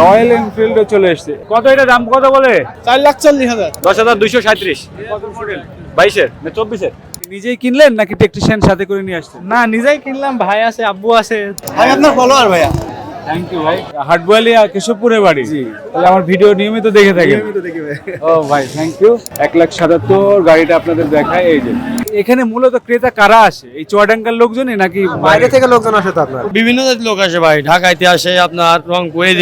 Royal এনফিল্ডও চলে এসছে। কত এটা দাম? কত বলে? চার লাখ চল্লিশ হাজার। দশ হাজার দুইশো সাঁত্রিশ। কত মডেল বাইশের না চব্বিশের? নিজেই কিনলেন নাকি টেকনিশিয়ান সাথে করে নিয়ে আসছেন? না নিজেই কিনলাম ভাই আছে আব্বু আছে। আমি আপনার ফলোয়ার ভাইয়া? থ্যাংক ইউ ভাই। হাটবোয়ালিয়া কেশবপুরে বাড়ি। তাহলে আমার ভিডিও নিয়মিত দেখে থাকেন। ও ভাই থ্যাংক ইউ এক লাখ সাতাত্তর গাড়িটা আপনাদের দেখায় এই যে। এখানে মূলত ক্রেতা কারা আসে? এই চুয়াডাঙ্গার লোকজনই নাকি বাইরে থেকে লোকজন আসে তো আপনার? বিভিন্ন লোক আসে ভাই। ঢাকাইতে আসে আপনার রংপুরে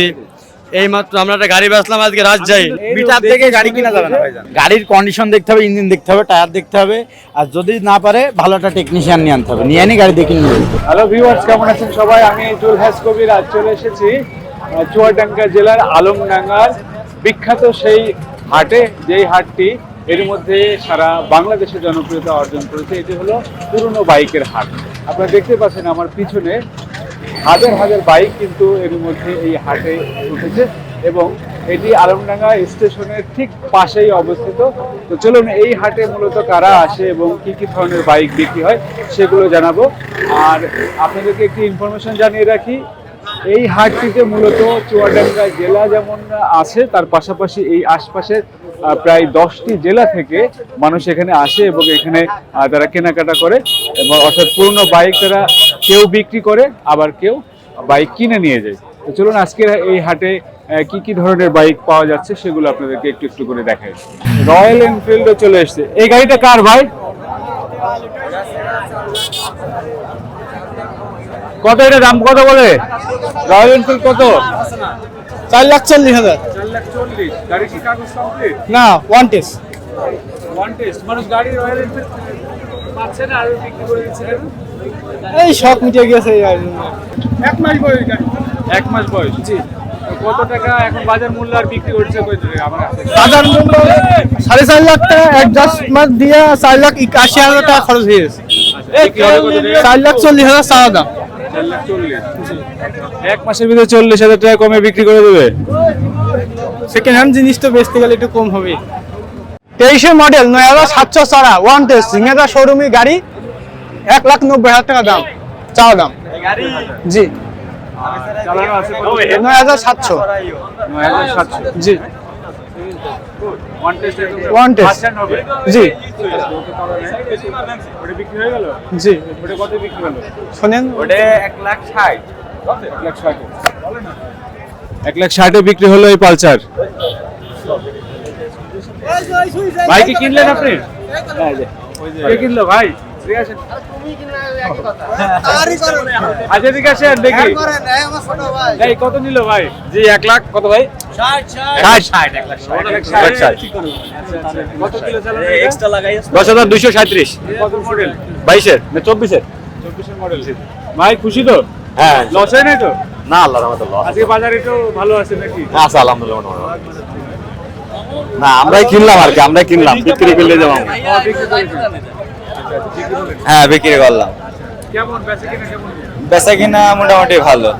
এই মাত্র আমরা একটা গাড়ি বেচলাম আজকে রাজশাহী। মিটার থেকে গাড়ি কিনা যাবে না ভাইজান। গাড়ির কন্ডিশন দেখতে হবে ইঞ্জিন দেখতে হবে টায়ার দেখতে হবে আর যদি না পারে ভালো একটা টেকনিশিয়ান নিয়ে আনতে হবে। নিয়ে আনি গাড়ি দেখে নিয়ে। হ্যালো ভিউয়ার্স কেমন আছেন সবাই? আমি জুল হাস কবির আজ চলে এসেছি চুয়াডাঙ্গা জেলার আলমডাঙ্গার বিখ্যাত সেই হাটে যেই হাটটি এর মধ্যে সারা বাংলাদেশে জনপ্রিয়তা অর্জন করেছে। এটি হলো পুরনো বাইকের হাট। আপনারা দেখতে পাচ্ছেন আমার পিছনে হাজার হাজার বাইক কিন্তু এর মধ্যে এই হাটে উঠেছে এবং এটি আলমডাঙ্গা স্টেশনের ঠিক পাশেই অবস্থিত। তো চলুন, এই হাটে মূলত কারা আসে এবং কি কি ধরনের বাইক বিক্রি হয় সেগুলো জানাব। আর আপনাদেরকে একটি ইনফরমেশন জানিয়ে রাখি, এই হাটটিতে মূলত চুয়াডাঙ্গা জেলা যেমন আছে, তার পাশাপাশি এই আশপাশের প্রায় দশটি জেলা থেকে মানুষ এখানে আসে এবং এখানে তারা কেনাকাটা করে। এবং অর্থাৎ পুরনো বাইক তারা কেউ বিক্রি করে আবার কেউ বাইক কিনে নিয়ে যায়। তো চলুন আজকের এই হাটে কি কি ধরনের বাইক পাওয়া যাচ্ছে সেগুলো আপনাদেরকে একটু একটু করে দেখাই। রয়্যাল এনফিল্ডও চলে এসছে। এই গাড়িটা কার ভাই? কত এটা দাম কত বলে? রয়্যাল এনফিল্ড কত? চার লাখ চল্লিশ হাজার। না ওয়ান টেস্ট ওয়ান টেস্ট মানুষ গাড়ি রয়্যাল এনফিল্ড পাচ্ছে না আর বিক্রি করে দিচ্ছে? এই শখ মিটে গেছে এই গাড়ির জন্য। এক মাস বয়স গাড়ি। এক মাস বয়স? জি। কত টাকা এখন বাজার মূল্য আর বিক্রি করছে কই থেকে? আমার কাছে বাজার মূল্য সাড়ে চার লাখ টাকা অ্যাডজাস্টমেন্ট দিয়ে চার লাখ একাশি হাজার টাকা খরচ গেছে। বিক্রি হবে কত টাকা? চার লাখ চল্লিশ হাজার চাওয়া দাম। চার লাখ চল্লিশ। এক মাসের ভিতরে চল্লিশ হাজার টাকা কমে বিক্রি করে দেবে। সেকেন্ড হ্যান্ড জিনিস তো বেচতে গেলে একটু কম হবে। তেইশে মডেল নয় হাজার সাতশো চড়া ওয়ান টেস্ট সিঙ্গাদা শোরুমে গাড়ি এক লাখ নব্বই হাজার টাকা দাম। চাওয়া দাম? জি। নয় হাজার সাতশো। সাতশো জি। ওয়ান টেস্ট জি। ওটা বিক্রি হয়ে গেল জি ওটা কত বিক্রি হলো শোনেন ওটা এক লাখ ষাট বিক্রি হলো এই পালচার ভাই কি কিনলেন আপনি? এই যে। কে কিনলো ভাই? আসেন। আচ্ছা দেখি। এই কত নিল ভাই? জি এক লাখ। কত ভাই? এটা? দশ হাজার দুইশো সাঁত্রিশ বাইশের? চব্বিশের? চব্বিশের মডেল ভাই খুশি তো? হ্যাঁ। লস হয় নাই তো? না আল্লাহ রহমত আজকে বাজার একটু ভালো আছে নাকি? আছে আলহামদুলিল্লাহ না আমরাই কিনলাম আর কি আমরাই কিনলাম। বিক্রি করলে যেমন। হ্যাঁ বিক্রি করলাম। বেচা কিনা মোটামুটি ভালো।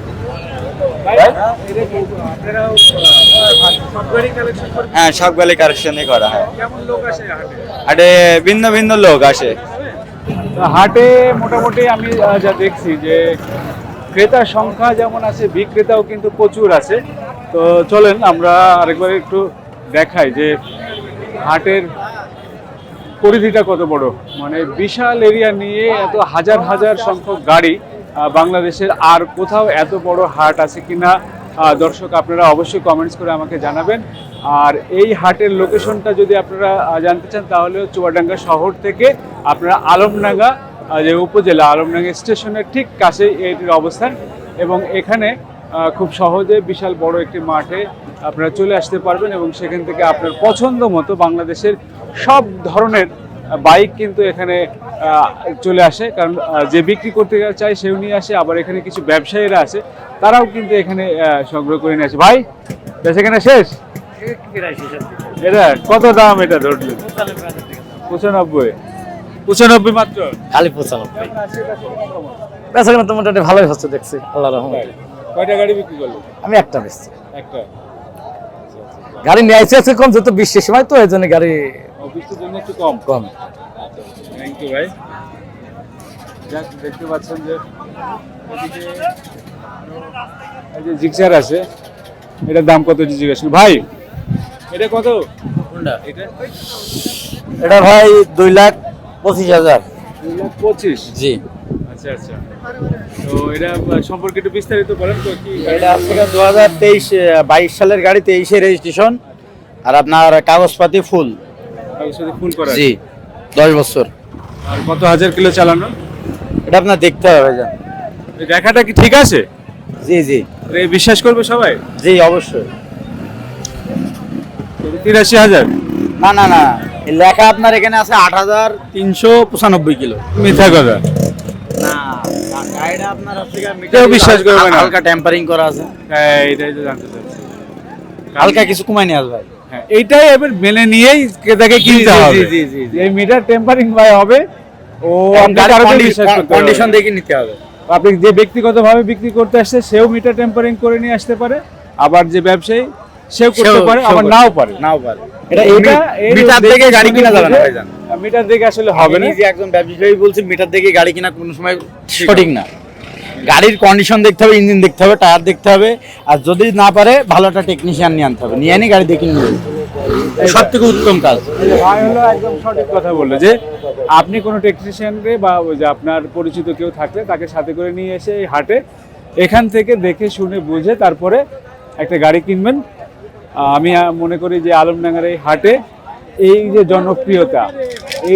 সবগুলি হ্যাঁ সব গালি কারেকশনই করা হয় হাটে? আরে ভিন্ন ভিন্ন লোক আসে। হাটে মোটামুটি আমি যা দেখছি যে ক্রেতার সংখ্যা যেমন আছে বিক্রেতাও কিন্তু প্রচুর আছে। তো চলেন আমরা আরেকবার একটু দেখাই যে হাটের পরিধিটা কত বড়? মানে বিশাল এরিয়া নিয়ে এত হাজার হাজার সংখ্যক গাড়ি বাংলাদেশের আর কোথাও এত বড় হাট আছে কিনা দর্শক আপনারা অবশ্যই কমেন্টস করে আমাকে জানাবেন। আর এই হাটের লোকেশনটা যদি আপনারা জানতে চান, তাহলে চুয়াডাঙ্গা শহর থেকে আপনারা আলমডাঙ্গা যে উপজেলা, আলমডাঙ্গা স্টেশনের ঠিক কাছেই এটির অবস্থান। এবং এখানে খুব সহজে বিশাল বড় একটি মাঠে আপনারা চলে আসতে পারবেন এবং সেখান থেকে আপনার পছন্দ মতো বাংলাদেশের সব ধরনের বাইক কিন্তু এখানে চলে আসে। কারণ যে বিক্রি করতে চায় সেও নিয়ে আসে, আবার এখানে কিছু ব্যবসায়ীরা আছে, তারাও কিন্তু এখানে সংগ্রহ করে নিয়ে আসে। ভাই সেখানে শেষ? এটা কত দাম এটা ধরলেন পঁচানব্বই। পঁচানব্বই মাত্র? খালি পঁচানব্বই। বেচা কিনা তো মোটামুটি ভালোই হচ্ছে দেখছি আল্লাহ রহমতে। কয়টা গাড়ি বিক্রি করল আমি একটা বেচছি। একটা? গাড়ি নিয়ে আসছে আজকে কম যেহেতু বৃষ্টির সময় তো এই জন্য গাড়ি অফিসের জন্য একটু কম? কম। থ্যাংক ইউ ভাই। যাক দেখতে পাচ্ছেন যে এদিকে এই যে জিক্সার আছে এটার দাম কত জিজ্ঞেস। ভাই এটা কত? এটা? এটা ভাই দুই লাখ পঁচিশ হাজার। দুই লাখ পঁচিশ? জি। আচ্ছা আচ্ছা। তো এটা সম্পর্কে একটু বিস্তারিত বলেন তো কি এটা আপনার দু হাজার তেইশ বাইশ সালের গাড়ি তেইশে রেজিস্ট্রেশন আর আপনার কাগজপাতি ফুল কাগজপত্র ফুল করা জি দশ বছর। আর কত হাজার কিলো চালানো? এটা আপনার দেখতে হবে ভাইজান। দেখাটা কি ঠিক আছে? জি জি। বিশ্বাস করবে সবাই? জি অবশ্যই। তিরাশি হাজার? না না না। লেখা আপনার এখানে আছে আট হাজার তিনশো পঁচানব্বই কিলো। মিথ্যা কথা। কেউ বিশ্বাস করবে না। হালকা টেম্পারিং করা আছে। হ্যাঁ এটাই তো জানতে চাচ্ছি হালকা কিছু কমাই নিয়ে আসবে। হ্যাঁ, এইটাই এবার মেনে নিয়েই ক্রেতাকে কিনতে হবে। জি, জি, জি, জি। এই মিটার টেম্পারিং ভাই হবে। ও আপনাকে আরও বেশি বিশ্বাস করতে হবে। কন্ডিশন দেখে নিতে হবে। আপনি যে ব্যক্তিগতভাবে বিক্রি করতে আসছে সেও মিটার টেম্পারিং করে নিয়ে আসতে পারে। আবার যে ব্যবসায়ী সেও করতে পারে আবার নাও পারে। নাও পারে। এটা এটা মিটার দেখে গাড়ি কিনা যাবে না ভাইজান। মিটার দেখে আসলে হবে না। নিজে একজন ব্যবসায়ী বলছি মিটার দেখে গাড়ি কিনা কোনো সময় সঠিক না। গাড়ির কন্ডিশন দেখতে হবে ইঞ্জিন দেখতে হবে টায়ার দেখতে হবে আর যদি না পারে ভালো একটা টেকনিশিয়ান নিয়ে আনতে হবে। নিয়ে আনি গাড়ি দেখে নিয়ে সব থেকে উত্তম কাজ। ভাই হলো একদম সঠিক কথা বলল যে আপনি কোনো টেকনিশিয়ানকে বা ওই যে আপনার পরিচিত কেউ থাকলে তাকে সাথে করে নিয়ে এসে এই হাটে এখান থেকে দেখে শুনে বুঝে তারপরে একটা গাড়ি কিনবেন। আমি মনে করি যে আলমডাঙ্গার এই হাটে এই যে জনপ্রিয়তা,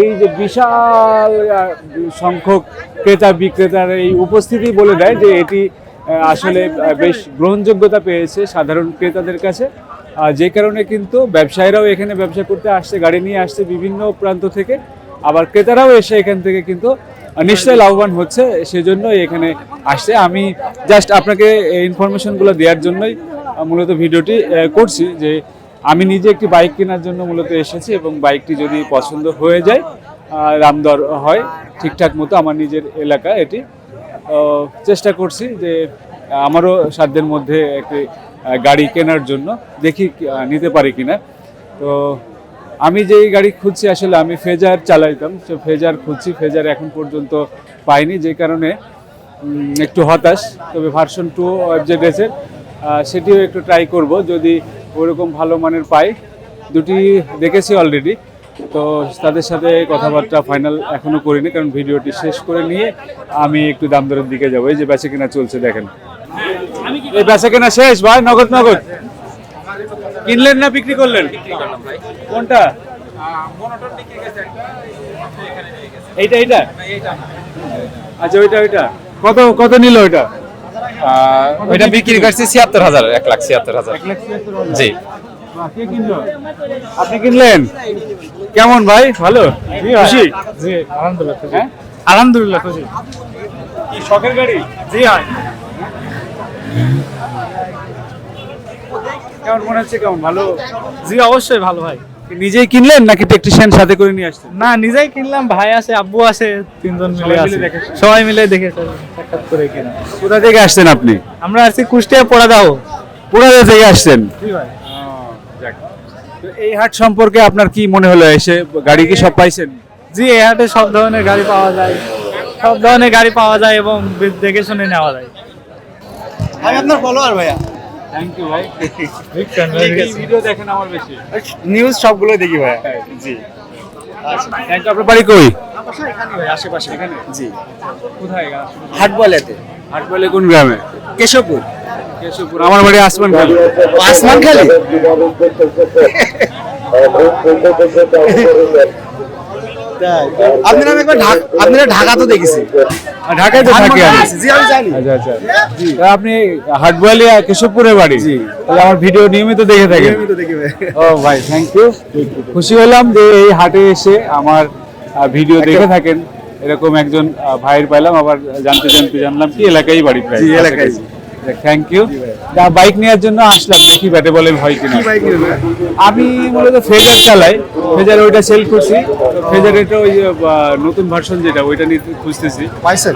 এই যে বিশাল সংখ্যক ক্রেতা বিক্রেতার এই উপস্থিতি বলে দেয় যে এটি আসলে বেশ গ্রহণযোগ্যতা পেয়েছে সাধারণ ক্রেতাদের কাছে। যে কারণে কিন্তু ব্যবসায়ীরাও এখানে ব্যবসা করতে আসছে, গাড়ি নিয়ে আসছে বিভিন্ন প্রান্ত থেকে। আবার ক্রেতারাও এসে এখান থেকে কিন্তু নিশ্চয়ই লাভবান হচ্ছে সেজন্য এখানে আসছে। আমি জাস্ট আপনাকে ইনফরমেশনগুলো দেওয়ার জন্যই মূলত ভিডিওটি করছি যে আমি নিজে একটি বাইক কেনার জন্য মূলত এসেছি এবং বাইকটি যদি পছন্দ হয়ে যায় রামদর হয়, ঠিকঠাক মতো আমার নিজের এলাকা এটি। চেষ্টা করছি যে আমারও সাধ্যের মধ্যে একটি গাড়ি কেনার জন্য, দেখি নিতে পারি কিনা। তো আমি যেই গাড়ি খুঁজছি, আসলে আমি ফেজার চালাইতাম, তো ফেজার খুঁজছি, ফেজার এখন পর্যন্ত পাইনি, যে কারণে একটু হতাশ। তবে ভার্সন টু জেডএসের সেটিও একটু ট্রাই করব। যদি ওরকম ভালো মানের পাই। দুটি দেখেছি অলরেডি তো তাদের সাথে কথাবার্তা ফাইনাল এখনও করিনি, কারণ ভিডিওটি শেষ করে নিয়ে আমি একটু দাম দরের দিকে যাব। এই যে বেচা কেনা চলছে দেখেন। এই বেচা কেনা শেষ ভাই, নগদ নগদ। কিনলেন না বিক্রি করলেন? কোনটা? এইটা এইটা? আচ্ছা ওইটা ওইটা। কত কত নিল ওইটা? ওইটা বিক্রি করছি ছিয়াত্তর হাজার এক লাখ ছিয়াত্তর হাজার। জি। আপনি কিনলেন? কেমন ভাই? ভালো? খুশি? জি। আলহামদুলিল্লাহ হ্যাঁ? আলহামদুলিল্লাহ খুশি। কি শখের গাড়ি? জি হয় কেমন মনে হচ্ছে? কেমন ভালো? জি অবশ্যই ভালো ভাই। নিজেই কিনলেন নাকি টেকনিশিয়ান সাথে করে নিয়ে আসছেন? না নিজেই কিনলাম ভাই আছে আব্বু আছে তিনজন মিলে সবাই মিলে আছে। সবাই মিলে দেখেছে সাক্ষাৎ করে কিনা। কোথা থেকে আসছেন আপনি? আমরা আছি কুষ্টিয়া পড়া দাও পুরাদা থেকে আসছেন? জি ভাই। তো এই হাট সম্পর্কে আপনার কি মনে হলো? এসে গাড়ি কি সব পাইছেন? জি এই হাটে সব ধরনের গাড়ি পাওয়া যায়। সব ধরনের গাড়ি পাওয়া যায় এবং দেখে শুনে নেওয়া যায়। আমি আপনার ফলোয়ার ভাইয়া। থ্যাংক ইউ ভাই। ঠিক আছে ভিডিও দেখেন আমার বেশি। নিউজ সবগুলো দেখি ভাইয়া। জি। থ্যাংক ইউ আপনার বাড়ি কই? আশেপাশে এখানে জি। কোথায় হাট বলেতে হাট বলে কোন গ্রামে? কেশবপুর। কেশবপুর আমার বাড়ি আসমান খালি। আসমান খালি? আপনারা আমি একবার আপনারা ঢাকা তো দেখেছি। ঢাকায় তো থাকি জি আমি জানি। আচ্ছা আচ্ছা। আপনি হাটবালিয়া কেশবপুরে বাড়ি? জি। তাহলে আমার ভিডিও নিয়মিত দেখে থাকেন। ও ভাই থ্যাংক ইউ খুশি হলাম যে এই হাটে এসে আমার ভিডিও দেখে থাকেন। এরকম একজন ভাইয়ের পাইলাম আবার জানতে জানতে জানলাম কি এলাকায় বাড়ি প্রায়। এলাকায়। থ্যাংক ইউ বাইক নেওয়ার জন্য আসলাম দেখি ব্যাটে বলে হয় কিনা। বাইক নেবেন? আমি মূলত ফেজার চালাই। ফেজার ওইটা সেল করছি। ফেজার এটা ওই নতুন ভার্সন যেটা ওইটা নিতে খুঁজতেছি?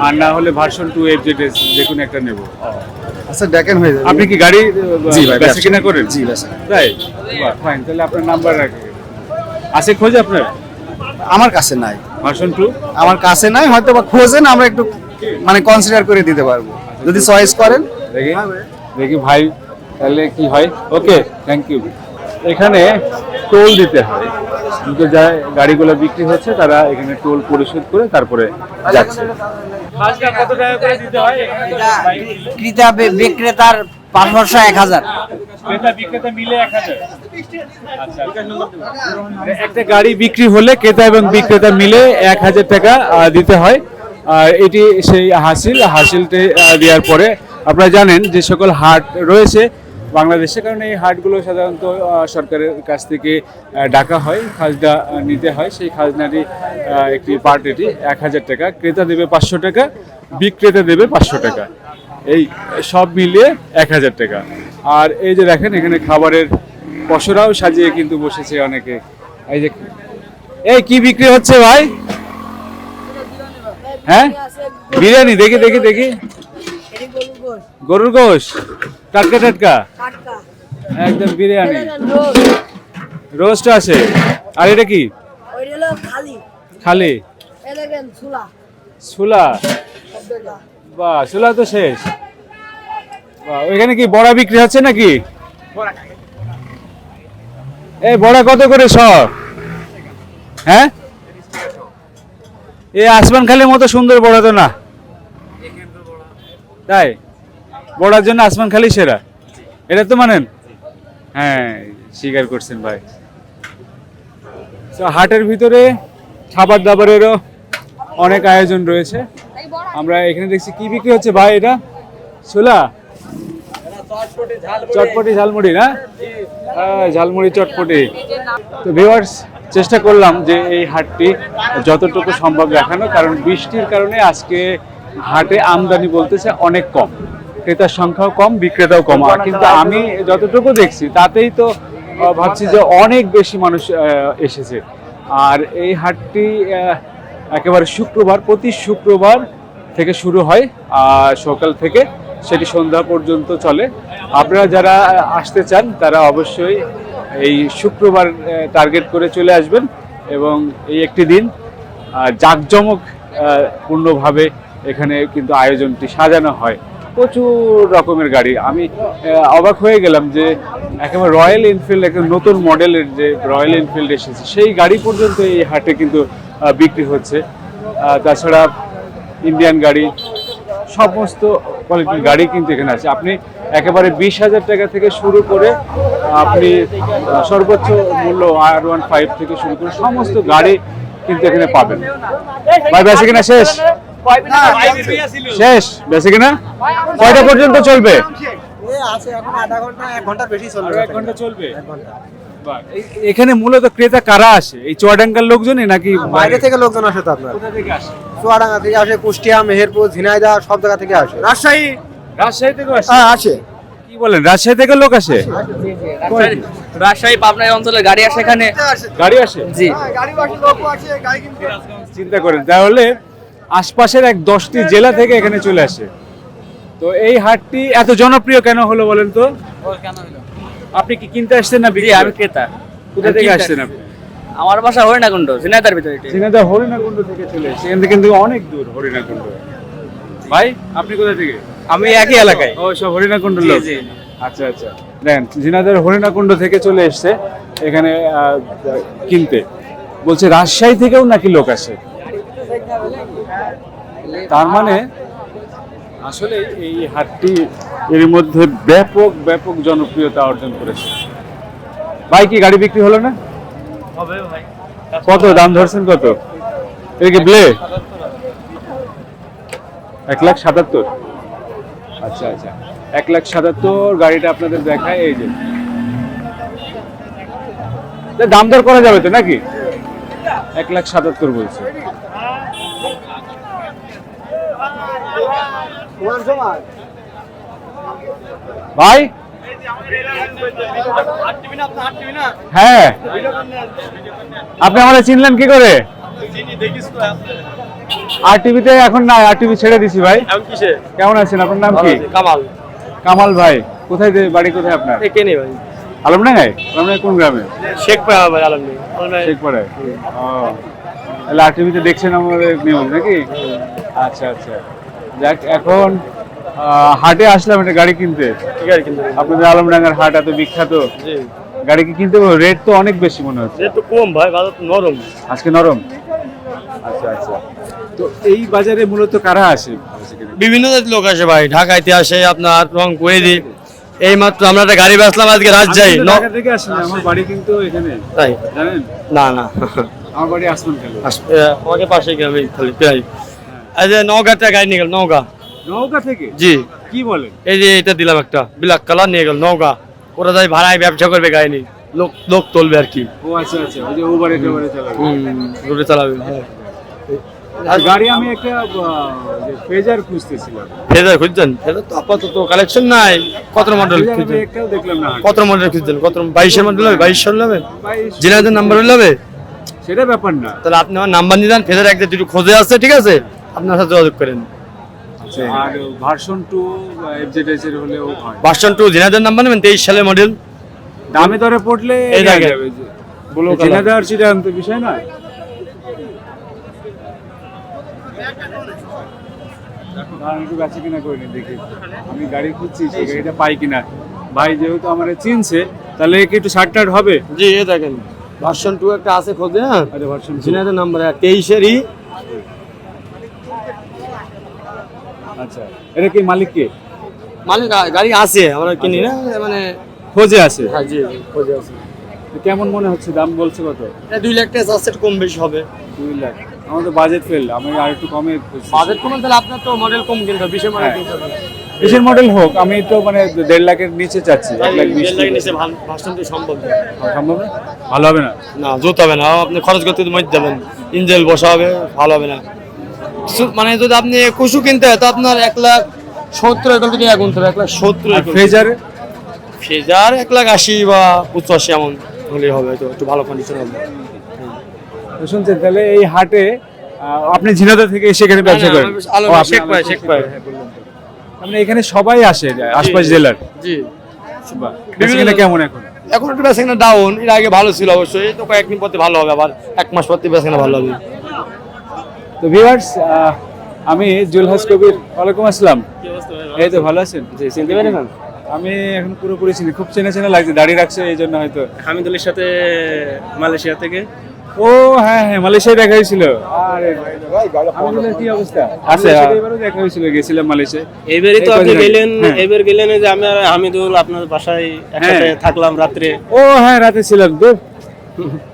আর না হলে ভার্সন টু এফ জেড যে কোনো একটা নেব। আচ্ছা দেখেন হয়ে যাবে। আপনি কি গাড়ি জি ভাই, বেচা কিনা করেন? জি, ব্যবসা। তাই? ফাইন তাহলে আপনার নাম্বার রাখেন আছে খোঁজ আপনার? আমার কাছে নাই। ভার্সন টু আমার কাছে নাই হয়তো বা খোঁজেন আমরা একটু মানে কনসিডার করে দিতে পারব। যদি চয়েস করেন। দেখি। দেখি ভাই তাহলে কি হয়? ওকে থ্যাংক ইউ এখানে টোল দিতে হয়। দুটো যা গাড়িগুলো বিক্রি হচ্ছে তারা এখানে টোল পরিশোধ করে তারপরে যাচ্ছে। খাজনা কত টাকা করে দিতে হয়? ক্রেতা বিক্রেতার পাঁচশো এক হাজার। ক্রেতা বিক্রেতা মিলে এক হাজার। আচ্ছা। একটা গাড়ি বিক্রি হলে ক্রেতা এবং বিক্রেতা মিলে এক হাজার টাকা দিতে হয়। আর এটি সেই হাসিল হাসিলটি দেওয়ার পরে আপনারা জানেন যে সকল হাট রয়েছে বাংলাদেশে, কারণ এই হাটগুলো সাধারণত সরকারের কাছ থেকে ডাকা হয়, খাজনা নিতে হয়। সেই খাজনাটি একটি পার্ট এটি এক হাজার টাকা, ক্রেতা দেবে পাঁচশো টাকা, বিক্রেতা দেবে পাঁচশো টাকা। এই সব মিলিয়ে এক হাজার টাকা। আর এই যে দেখেন, এখানে খাবারের পসরাও সাজিয়ে কিন্তু বসেছে অনেকে। এই যে, এই কি বিক্রি হচ্ছে ভাই? হ্যাঁ? বিরিয়ানি, দেখি দেখি দেখি। গরুর গোশ? টাটকা টাটকা? একদম বিরিয়ানি। রোস্ট। আছে। আর এটা কি? খালি। সুলা বাহ সুলা তো শেষ। বাহ ওইখানে কি বড়া বিক্রি হচ্ছে নাকি? এই বড়া কত করে শ? হ্যাঁ? এই আসমান খালির মতো সুন্দর বড়া তো না। তাই? বড়ার জন্য আসমান খালি সেরা। এটা তো মানেন? হ্যাঁ স্বীকার করছেন ভাই। হাটের ভিতরে খাবার দাবারেরও অনেক আয়োজন রয়েছে। আমরা এখানে দেখছি কি বিক্রি হচ্ছে ভাই এটা? ছোলা? চটপটি ঝালমুড়ি না? হ্যাঁ, ঝালমুড়ি চটপটি। তো ভিউয়ার্স চেষ্টা করলাম যে এই হাটটি যতটুকু সম্ভব দেখানো কারণ বৃষ্টির কারণে আজকে হাটে আমদানি বলতেছে অনেক কম। ক্রেতার সংখ্যাও কম বিক্রেতাও কম। আর কিন্তু আমি যতটুকু দেখছি তাতেই তো ভাবছি যে অনেক বেশি মানুষ এসেছে। আর এই হাটটি একেবারে শুক্রবার প্রতি শুক্রবার থেকে শুরু হয়। আর সকাল থেকে সেটি সন্ধ্যা পর্যন্ত চলে। আপনারা যারা আসতে চান তারা অবশ্যই এই শুক্রবার টার্গেট করে চলে আসবেন এবং এই একটি দিন জাঁকজমক পূর্ণভাবে এখানে কিন্তু আয়োজনটি সাজানো হয়। প্রচুর রকমের গাড়ি। আমি অবাক হয়ে গেলাম যে একেবারে রয়্যাল এনফিল্ড একটা নতুন মডেলের যে রয়্যাল এনফিল্ড এসেছে, সেই গাড়ি পর্যন্ত এই হাটে কিন্তু বিক্রি হচ্ছে। তাছাড়া ইন্ডিয়ান গাড়ি, সমস্ত কোয়ালিটির গাড়ি কিন্তু এখানে আছে। আপনি একেবারে বিশ হাজার টাকা থেকে শুরু করে, আপনি সর্বোচ্চ মূল্য আর ওয়ান ফাইভ থেকে শুরু করে সমস্ত গাড়ি কিন্তু এখানে পাবেন। ভাই বেশি কিনা শেষ? শেষ বেশি কিনা কয়টা পর্যন্ত চলবে? আছে এখন আধা ঘণ্টা এক ঘণ্টার বেশি আরও এক ঘণ্টা চলবে? বাহ, এ- এখানে মূলত ক্রেতা কারা আসে? এই চুয়াডাঙ্গার লোকজনই নাকি বাইরে? থেকে লোকজন আসে তো আপনার। থেকে আসে? চুয়াডাঙ্গা থেকে আসে কুষ্টিয়া মেহেরপুর ঝিনাইদহ সব জায়গা থেকে আসে। রাজশাহী? রাজশাহী থেকে আসে? হ্যাঁ আসে। কি বলেন রাজশাহী থেকে লোক আসে? রাজশাহী পাবনা অঞ্চলে গাড়ি আসে এখানে। গাড়ি আসে? জি চিন্তা করেন তাহলে আশপাশের এক দশটি জেলা থেকে এখানে চলে আসে। তো এই হাটটি এত জনপ্রিয় কেন হলো বলেন তো? আপনি কি কিনতে আসছেন না বিক্রি আমি ক্রেতা। কোথা থেকে আসছেন আপনি? আমার বাসা হরিণাকুণ্ড ঝিনাইদার ভিতরে। সিনাদা হরিণাকুণ্ড থেকে চলে এসেছে। এখান থেকে কিন্তু অনেক দূর হরিণাকুণ্ড। ভাই আপনি কোথা থেকে? আমি একই এলাকায়। ও সব হরিণাকুণ্ড লোক। আচ্ছা আচ্ছা। দেখেন জিনাদের হরিণাকুণ্ড থেকে চলে এসছে এখানে কিনতে। বলছে রাজশাহী থেকেও নাকি লোক আসে। তার মানে আসলে এই হাটটি এর মধ্যে ব্যাপক ব্যাপক জনপ্রিয়তা অর্জন করেছে। ভাই কি গাড়ি বিক্রি হলো না? হবে ভাই। কত? দাম ধরছেন কত? এটা কি ব্লে এক লাখ সাতাত্তর। আচ্ছা আচ্ছা। এক লাখ সাতাত্তর গাড়িটা আপনাদের দেখায় এই যে। দাম দর করা যাবে তো নাকি? এক লাখ সাতাত্তর বলছে। ভাই? হ্যাঁ। আপনি আমাদের চিনলেন কি করে? আর টিভিতে এখন না আর টিভি ছেড়ে দিছি ভাই। কেমন আছেন? আপনার নাম কি? কামাল। কামাল ভাই কোথায় বাড়ি কোথায় আপনার? একে নেই ভাই? আলমডাঙ্গায়? কোন গ্রামে? শেখ পাড়া ভাই শেখপাড়ায়। ও। তাহলে আর টিভিতে দেখছেন আমাদের নিউজ নাকি? আচ্ছা আচ্ছা। যাক এখন হাটে আসলাম একটা গাড়ি কিনতে। আপনাদের আলমডাঙ্গার হাট এত বিখ্যাত। গাড়ি কি কিনতে রেট তো অনেক বেশি মনে হচ্ছে। একটু কম ভাই বাজার তো নরম। আজকে নরম। আচ্ছা আচ্ছা। তো এই বাজারে মূলত কারা আসে? বিভিন্ন জাতির লোক আসে ভাই ঢাকাইতে আসে আপনার রংপুরে এই মাত্র আমরা একটা গাড়ি বেচলাম আজকে রাজশাহী তো ঢাকা থেকে আসি আমার বাড়ি কিন্তু এখানে। তাই? জানেন? না না। আমার বাড়ি আসমান আমাকে পাশে গ্রামে খালি প্রায় নৌকাটা গাড়ি নিয়ে গেল নৌকা থেকে? জি। কি বলেন? এই যে এটা দিলাম একটা ব্ল্যাক কালার নিয়ে গেল নৌকা ওরা যাই ভাড়ায় ব্যবসা করবে গাড়ি নিয়ে লোক লোক তুলবে আর কি। ও আচ্ছা আচ্ছা ওই যে চালাবে। রোডে চালাবে আর গাড়ি আমি একটা ফেজার খুঁজতেছিলাম। ফেজার খুঁজছেন? ফেজার তো আপাতত কালেকশন নাই। কত মডেল খুঁজছেন? একটাও দেখলাম না। কত মডেল খুঁজছেন? কত বাইশের মডেল হবে বাইশশো হবে বাইশ, জিনাদের নাম্বার হলে হবে? সেটা ব্যাপার না। তাহলে আপনি আমার নাম্বার নিয়ে দেন ফেজার একটা দুটো খোঁজে আছে ঠিক আছে? আপনার সাথে যোগাযোগ করেন। আর ভার্সন টু এফজেডএস এর হলেও হয়। ভার্সন টু জিনাদের নাম্বার নেবেন তেইশ সালের মডেল দামে দরে পড়লে এই নেওয়া যাবে যে। ব্লু জেনে কালার। দেওয়ার সেটা তো বিষয় একটু বেচা কিনা দেখি। আমি গাড়ি খুঁজছি সেই গাড়িটা পাই কিনা। ভাই যেহেতু আমার চিনছে তাহলে কি একটু ষাট টাট হবে? জি এই দেখেন। ভার্সন টু একটা আছে খোঁজে হ্যাঁ? ভার্সন জিনাদের নাম্বার তেইশেরই। আচ্ছা এটা কি মালিক কে? গা- গাড়ি আছে আমরা কিনি না মানে খোঁজে আছে? হ্যাঁ জি খোঁজে আছে। কেমন মনে হচ্ছে দাম বলছে কত? এটা দুই লাখ টাকা আছে কম বেশি হবে। দুই লাখ। আমার তো বাজেট ফেল আমি আর একটু কমে বাজেট কম তাহলে আপনার তো মডেল কম কিনতে বিশের মডেল হ্যাঁ। কিনতে হবে। মডেল হোক আমি তো মানে দেড় লাখের নিচে চাচ্ছি এক লাখ বিশ লাখ নিচে টু সম্ভব না। সম্ভব না? ভালো হবে না? না জোত হবে না আপনি খরচ করতে মধ্যে দেবেন ইঞ্জেল বসা হবে ভালো হবে না। মানে যদি আপনি কুসু কিনতে হয় তো আপনার এক লাখ সত্তর এখন থেকে এক গুনতে হবে এক লাখ সত্তর ফ্রেজারে ফেজার? এক লাখ আশি বা পঁচাশি এমন হলেই হবে তো একটু ভালো কন্ডিশন হবে। শুনছেন তাহলে এই হাটে আপনি ঝিনাদা থেকে এসে এখানে ব্যবসা করেন? শেখ ভাই, শেখ ভাই। হ্যাঁ, মানে এখানে সবাই আসে আশপাশ জেলার। জি। বিভিন্ন কেমন এখন? এখন একটু বেসেখানে ডাউন এর আগে ভালো ছিল অবশ্যই তো কয়েকদিন পরে ভালো হবে আবার এক মাস পর বেসেখানে ভালো হবে। তো ভিউয়ার্স আমি জুলহাস কবির। ওয়ালাইকুম আসসালাম। এই তো ভালো আছেন? জি চিনতে পারেন আমি এখন পুরোপুরি চিনি খুব চেনা চেনা লাগছে দাড়ি রাখছে এই জন্য হয়তো। হামিদুলের সাথে মালয়েশিয়া থেকে? ও হ্যাঁ হ্যাঁ মালয়েশিয়ায় দেখা হয়েছিল। আরে কি অবস্থা? আছে এবারও দেখা হয়েছিল গেছিলাম মালয়েশিয়ায়। এবারই তো আপনি গেলেন হ্যাঁ। এবার গেলেন যে আমি আর হামিদুল আপনার বাসায় একসাথে হ্যাঁ। থাকলাম রাত্রে। ও হ্যাঁ রাতে ছিলাম তো।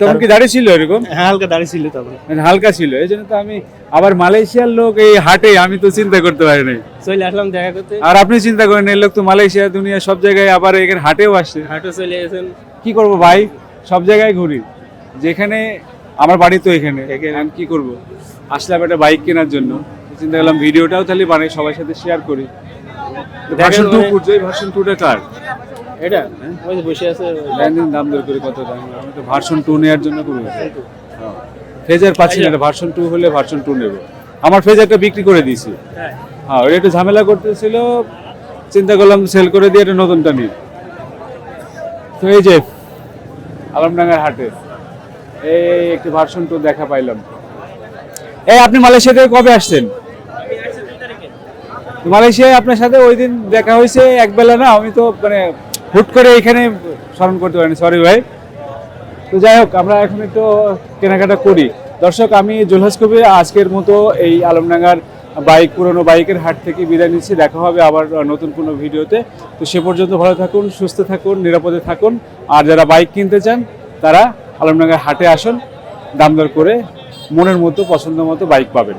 তখন কি দাঁড়িয়ে ছিল এরকম? হ্যাঁ হালকা দাঁড়িয়ে ছিল তখন। হালকা ছিল এই জন্য তো আমি আবার মালয়েশিয়ার লোক এই হাটে আমি তো চিন্তা করতে পারি নাই চলে আসলাম দেখা করতে। আর আপনি চিন্তা করেন এই লোক তো মালয়েশিয়া দুনিয়া সব জায়গায় আবার এখানে হাটেও আসছে। হাটে চলে এসেছেন কি করব ভাই? সব জায়গায় ঘুরি। যেখানে আমার বাড়ি তো এখানে। আমি কি করব? আসলাম একটা বাইক কেনার জন্য। চিন্তা করলাম ভিডিওটাও তাহলে বানাই সবার সাথে শেয়ার করি। ভার্সন টু ভার্সন টুটা কার? এটা? ওই যে বসে আছে। জানেন দাম দর করে কত দাম? আমি তো ভার্সন টু নেওয়ার জন্য করি ফেজার পাচ্ছি না ভার্সন টু হলে ভার্সন টু নেব। আমার ফেজারটা বিক্রি করে দিয়েছি। হ্যাঁ। ওটা একটু ঝামেলা করতেছিল চিন্তা করলাম সেল করে দিয়ে একটা নতুনটা নিই। তো এই যে আলমডাঙ্গার হাটে এই একটি ভার্সন টু দেখা পাইলাম। এই আপনি মালয়েশিয়া থেকে কবে আসছেন? মালয়েশিয়ায় আপনার সাথে ওই দিন দেখা হয়েছে একবেলা না? আমি তো মানে হুট করে এখানে স্মরণ করতে পারিনি সরি ভাই। তো যাই হোক, আমরা এখন একটু কেনাকাটা করি। দর্শক, আমি জুলহাস কবির আজকের মতো এই আলমডাঙ্গার বাইক, পুরনো বাইকের হাট থেকে বিদায় নিচ্ছি। দেখা হবে আবার নতুন কোনো ভিডিওতে। তো সে পর্যন্ত ভালো থাকুন, সুস্থ থাকুন, নিরাপদে থাকুন। আর যারা বাইক কিনতে চান, তারা আলমডাঙ্গার হাটে আসুন। দাম দর করে মনের মতো, পছন্দ মতো বাইক পাবেন।